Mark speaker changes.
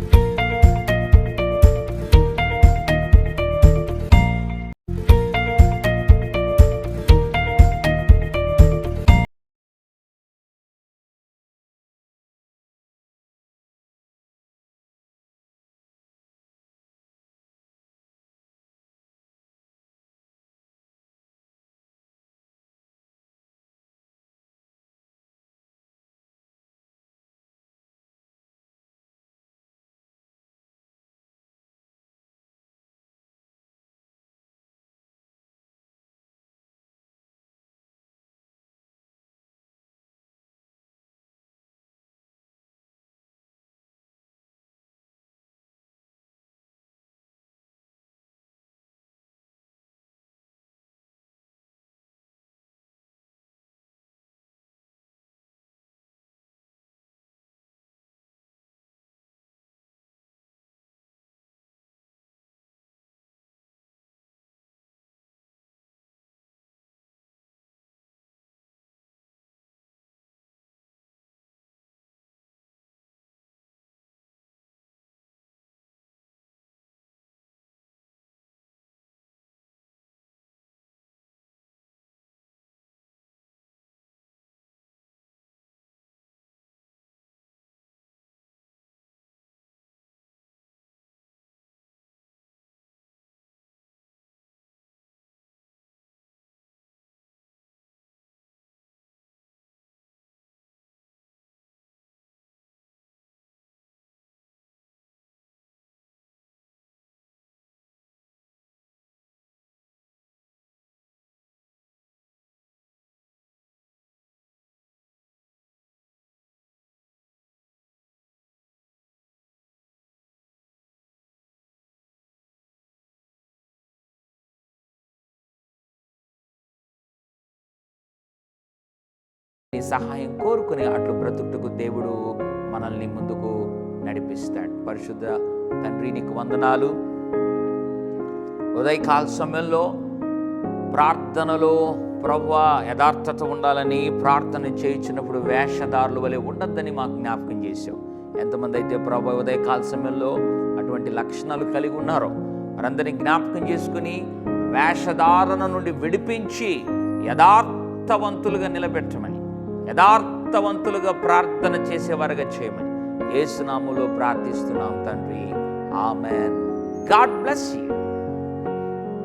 Speaker 1: Thank you. సహాయం కోరుకుని అట్లు బ్రతుకుటకు దేవుడు మనల్ని ముందుకు నడిపిస్తాడు. పరిశుద్ధ తండ్రి నీకు వందనాలు. ఉదయకాల సమయంలో ప్రార్థనలో ప్రవ్వా యథార్థత ఉండాలని ప్రార్థన చేయించినప్పుడు వేషధారులు వలె ఉండద్దని మాకు జ్ఞాపకం చేసావు ఎంతమంది అయితే ప్రభు ఉదయకాల సమయంలో అటువంటి లక్షణాలు కలిగి ఉన్నారో వారందరినీ జ్ఞాపకం చేసుకుని వేషధారణ నుండి విడిపించి యథార్థవంతులుగా నిలబెట్టమని యథార్థవంతులుగా ప్రార్థన చేసేవారుగా చేయమని ఏసునాములో ప్రార్థిస్తున్నాం తండ్రి. ఆమెన్. God bless you.